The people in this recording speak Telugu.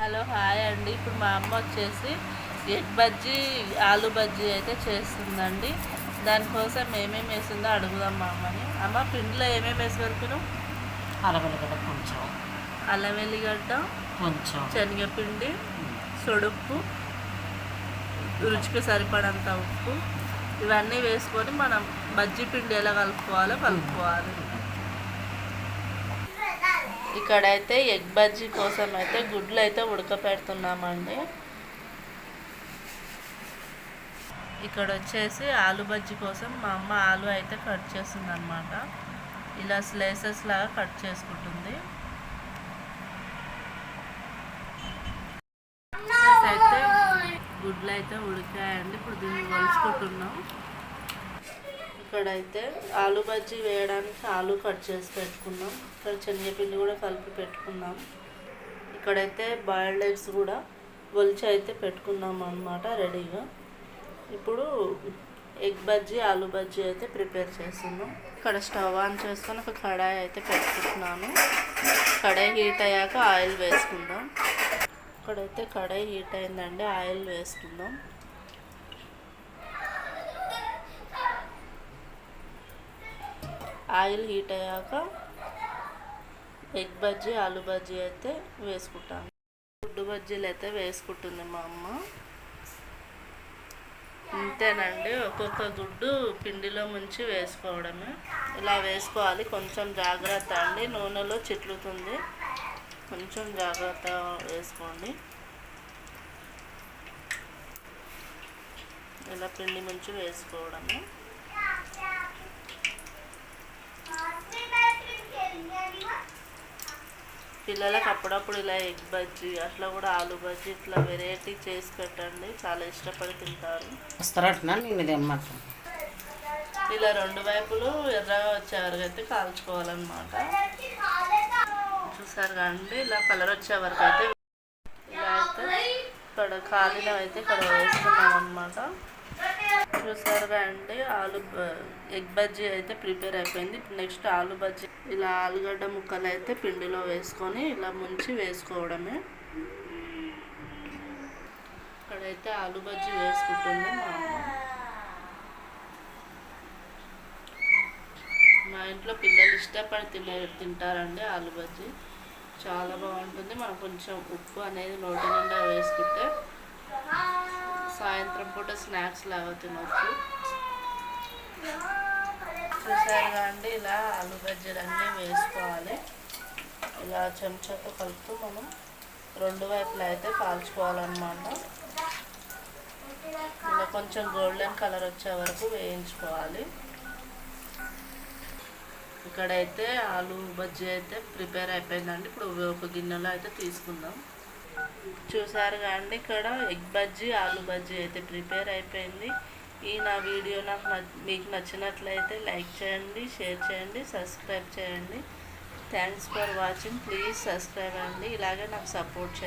హలో హాయ్ అండి. ఇప్పుడు మా అమ్మ వచ్చేసి ఎగ్ బజ్జీ ఆలు బజ్జీ అయితే చేస్తుందండి. దానికోసం ఏమేమి వేసిందో అడుగుదాం మా అమ్మని. అమ్మ పిండిలో ఏమేమి వేసి కలిపినావు అలవెల్లిగడ్డ కొంచెం. అల్లం వెల్లిగడ్డ కొంచెం. శనగపిండి సొడుప్పు రుచికి సరిపడంత ఉప్పు. ఇవన్నీ వేసుకొని మనం బజ్జీ పిండి ఎలా కలుపుకోవాలో కలుపుకోవాలి. ఇక్కడైతే ఎగ్ బజ్జీ కోసం అయితే గుడ్లు అయితే ఉడకపెడుతున్నామండి. ఇక్కడ వచ్చేసి ఆలు బజ్జీ కోసం మా అమ్మ ఆలు అయితే కట్ చేస్తుంది అనమాట ఇలా స్లైసెస్ లాగా కట్ చేసుకుంటుంది. అయితే గుడ్లు అయితే ఉడికాయండి. ఇప్పుడు దీన్ని వలుచుకుంటున్నాం. ఇక్కడైతే ఆలు బజ్జీ వేయడానికి ఆలు కట్ చేసి పెట్టుకున్నాం. ఇక్కడ శనగపిండి కూడా కలిపి పెట్టుకున్నాం. ఇక్కడైతే బాయిల్డ్ ఎగ్స్ కూడా ఒలిచి అయితే పెట్టుకున్నాం అన్నమాట రెడీగా ఇప్పుడు ఎగ్ బజ్జీ ఆలు బజ్జీ అయితే ప్రిపేర్ చేస్తున్నాం. ఇక్కడ స్టవ్ ఆన్ చేసుకొని ఒక కడాయి అయితే పెట్టుకుంటున్నాను. కడాయి హీట్ అయ్యాక ఆయిల్ వేసుకుందాం. ఇక్కడైతే కడాయి హీట్ అయిందండి ఆయిల్ వేసుకుందాం. ఆయిల్ హీట్ అయ్యాక ఎగ్ బజ్జీ ఆలు బజ్జీ అయితే వేసుకుంటాను. గుడ్డు బజ్జీలు అయితే వేసుకుంటుంది మా అమ్మ. అంతేనండి ఒక్కొక్క గుడ్డు పిండిలో ముంచి వేసుకోవడమే. ఇలా వేసుకోవాలి కొంచెం జాగ్రత్త అండి. నూనెలో చిట్లుతుంది. కొంచెం జాగ్రత్త వేసుకోండి. ఇలా పిండి ముంచి వేసుకోవడమే. పిల్లలకు అప్పుడప్పుడు ఇలా ఎగ్ బజ్జీ అట్లా కూడా ఆలు బజ్జీ ఇట్లా వెరైటీ చేసి పెట్టండి. చాలా ఇష్టపడి తింటారు. ఇలా రెండు వైపులు ఎర్రగా వచ్చే వరకు అయితే కాల్చుకోవాలన్నమాట. చూసారు కండి ఇలా కలర్ వచ్చే వరకు అయితే ఇలా అయితే ఇక్కడ కాలిన అయితే ఇక్కడ వేస్తున్నాం అనమాట చూసారుగా అండి ఆలు బ- ఎగ్ బజ్జీ అయితే ప్రిపేర్ అయిపోయింది. నెక్స్ట్ ఆలు బజ్జీ ఇలా ఆలుగడ్డ ముక్కలు అయితే పిండిలో వేసుకొని ఇలా ముంచి వేసుకోవడమే. ఇక్కడైతే ఆలు బజ్జీ వేసుకుంటుంది మా అమ్మ. మా ఇంట్లో పిల్లలు ఇష్టపడి తినే తింటారండి ఆలు బజ్జీ. చాలా బాగుంటుంది. మనం కొంచెం ఉప్పు అనేది నోటి నిండా వేసుకుంటే సాయంత్రం పూట స్నాక్స్ లాగా తినొచ్చు. చూసారుగా అండి ఇలా ఆలు బజ్జీలు అన్నీ వేసుకోవాలి. ఇలా చెంచాతో కలుపుతూ మనం రెండు వైపులా అయితే కాల్చుకోవాలన్నమాట. ఇలా కొంచెం గోల్డెన్ కలర్ వచ్చే వరకు వేయించుకోవాలి. ఇక్కడైతే ఆలు బజ్జీ అయితే ప్రిపేర్ అయిపోయిందండి. ఇప్పుడు ఒక గిన్నెలో అయితే తీసుకుందాం. చూసారు అండి ఇక్కడ ఎగ్ బజ్జీ ఆలు బజ్జీ అయితే ప్రిపేర్ అయిపోయింది. ఈ నా వీడియో నాకు మీకు నచ్చినట్లయితే లైక్ చేయండి షేర్ చేయండి సబ్స్క్రైబ్ చేయండి. Thanks for watching. Please subscribe అండి. ఇలాగే నాకు సపోర్ట్ చేయండి.